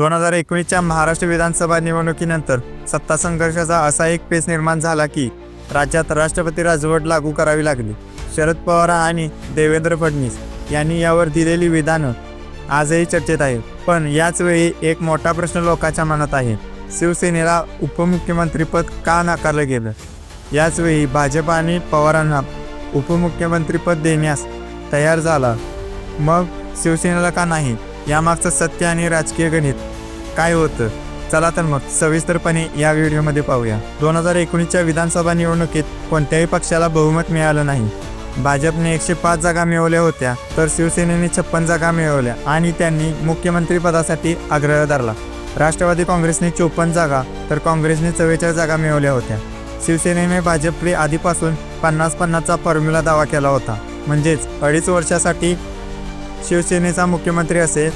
दोन हजार एकोणीसच्या महाराष्ट्र विधानसभा निवडणुकीनंतर सत्ता संघर्षाचा असा एक पेच निर्माण झाला की राज्यात राष्ट्रपती राजवट लागू करावी लागली. शरद पवार आणि देवेंद्र फडणवीस यांनी यावर दिलेली विधानं आजही चर्चेत आहेत. पण याचवेळी एक मोठा प्रश्न लोकांच्या मनात आहे. शिवसेनेला उपमुख्यमंत्रीपद का नाकारलं गेलं? याचवेळी भाजप आणि पवारांना उपमुख्यमंत्रीपद देण्यास तयार झाला. मग शिवसेनेला का नाही? यामागचं सत्य आणि राजकीय गणित काय होतं? चला तर मग सविस्तरपणे या व्हिडिओमध्ये पाहूया. दोन हजार एकोणीसच्या विधानसभा निवडणुकीत कोणत्याही पक्षाला बहुमत मिळालं नाही. भाजपने एकशे पाच जागा मिळवल्या होत्या तर शिवसेनेने छप्पन जागा मिळवल्या आणि त्यांनी मुख्यमंत्रीपदासाठी आग्रह धरला. राष्ट्रवादी काँग्रेसने चोपन्न जागा तर काँग्रेसने चव्वेचाळीस जागा मिळवल्या होत्या. शिवसेनेने भाजपकडे आधीपासून पन्नास पन्नासचा फॉर्म्युला दावा केला होता. म्हणजेच अडीच वर्षासाठी शिवसेनेचा मुख्यमंत्री असेल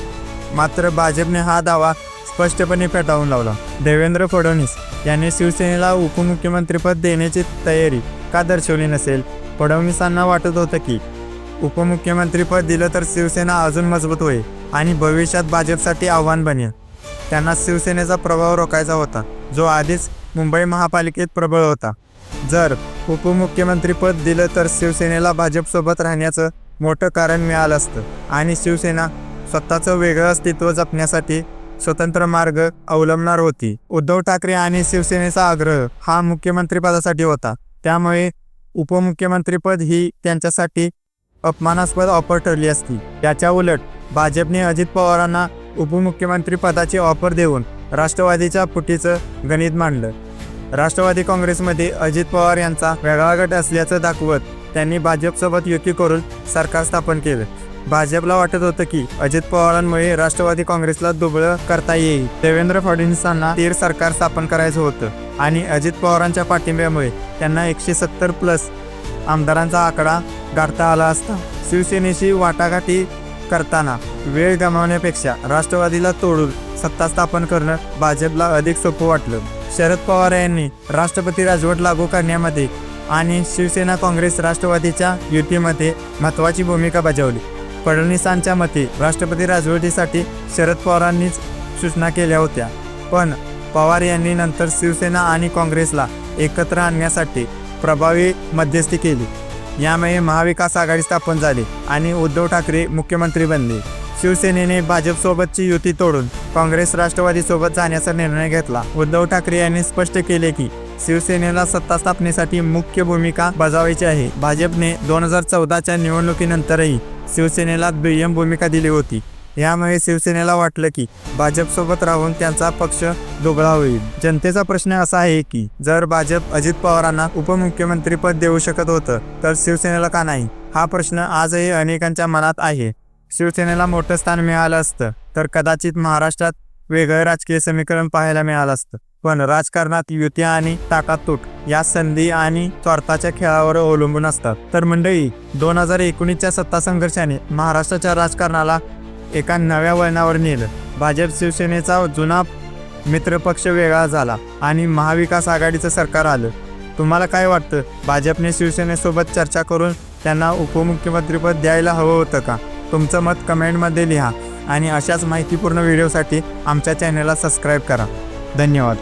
मात्र भाजपने हा दावा स्पष्टपणे फेटाळून लावला. देवेंद्र फडणवीस यांनी शिवसेनेला उपमुख्यमंत्रीपद देण्याची तयारी का दर्शवली नसेल? फडणवीसांना वाटत होतं की उपमुख्यमंत्रीपद दिलं तर शिवसेना अजून मजबूत होईल आणि भविष्यात भाजपसाठी आव्हान बनेल. त्यांना शिवसेनेचा प्रभाव रोखायचा होता जो आधीच मुंबई महापालिकेत प्रबळ होता. जर उपमुख्यमंत्रीपद दिलं तर शिवसेनेला भाजपसोबत राहण्याचं मोठं कारण मिळालं असतं आणि शिवसेना स्वतःचं वेगळं अस्तित्व जपण्यासाठी स्वतंत्र मार्ग अवलंबणार होती. उद्धव ठाकरे आणि शिवसेनेचा आग्रह हा मुख्यमंत्रीपदासाठी होता. त्यामुळे उपमुख्यमंत्रीपद ही त्यांच्यासाठी अपमानास्पद ऑफर ठरली असती. त्याच्या उलट भाजपने अजित पवारांना उपमुख्यमंत्री पदाची ऑफर देऊन राष्ट्रवादीच्या फुटीचं गणित मांडलं. राष्ट्रवादी काँग्रेसमध्ये अजित पवार यांचा वेगळा गट असल्याचं दाखवत त्यांनी भाजपसोबत युती करून सरकार स्थापन केलं. भाजपला वाटत होतं की अजित पवारांमुळे राष्ट्रवादी काँग्रेसला दुबळं करता येईल. देवेंद्र फडणवीसांना तीर सरकार स्थापन करायचं होतं आणि अजित पवारांच्या पाठिंब्यामुळे त्यांना एकशे सत्तर प्लस आमदारांचा आकडा गाठता आला असता. शिवसेनेशी वाटाघाटी करताना वेळ गमावण्यापेक्षा राष्ट्रवादीला तोडून सत्ता स्थापन करणं भाजपला अधिक सोपं वाटलं. शरद पवार यांनी राष्ट्रपती राजवट लागू करण्यामध्ये आणि शिवसेना काँग्रेस राष्ट्रवादीच्या युतीमध्ये महत्त्वाची भूमिका बजावली. फडणवीसांच्या मते राष्ट्रपती राजवटीसाठी शरद पवारांनीच सूचना केल्या होत्या. पण पवार यांनी नंतर शिवसेना आणि काँग्रेसला एकत्र आणण्यासाठी प्रभावी मध्यस्थी केली. यामुळे महाविकास आघाडी स्थापन झाली आणि उद्धव ठाकरे मुख्यमंत्री बनले. शिवसेनेने भाजपसोबतची युती तोडून काँग्रेस राष्ट्रवादीसोबत जाण्याचा निर्णय घेतला. उद्धव ठाकरे यांनी स्पष्ट केले की शिवसेनेला सत्ता स्थापनेसाठी मुख्य भूमिका बजावायची आहे. भाजपने दोन हजार चौदाच्या निवडणुकीनंतरही शिवसेनेला दुय्यम भूमिका दिली होती. यामुळे शिवसेनेला वाटलं की भाजपसोबत राहून त्यांचा पक्ष दुबळा होईल. जनतेचा प्रश्न असा आहे की जर भाजप अजित पवारांना उपमुख्यमंत्रीपद देऊ शकत होतं तर शिवसेनेला का नाही? हा प्रश्न आजही अनेकांच्या मनात आहे. शिवसेनेला मोठं स्थान मिळालं असतं तर कदाचित महाराष्ट्रात वेगळं राजकीय समीकरण पाहायला मिळालं असतं. पण राजकारणात युती आणि ताकातूट या संधी आणि स्वार्थाच्या खेळावर अवलंबून असतात. तर मंडळी दोन हजार एकोणीसच्या सत्ता संघर्षाने महाराष्ट्राच्या राजकारणाला एका नव्या वळणावर नेलं. भाजप शिवसेनेचा जुना मित्रपक्ष वेगळा झाला आणि महाविकास आघाडीचं सरकार आलं. तुम्हाला काय वाटतं? भाजपने शिवसेनेसोबत चर्चा करून त्यांना उपमुख्यमंत्रीपद द्यायला हवं होतं का? तुमचं मत कमेंटमध्ये लिहा आणि अशाच माहितीपूर्ण व्हिडिओसाठी आमच्या चॅनलला सबस्क्राईब करा. धन्यवाद.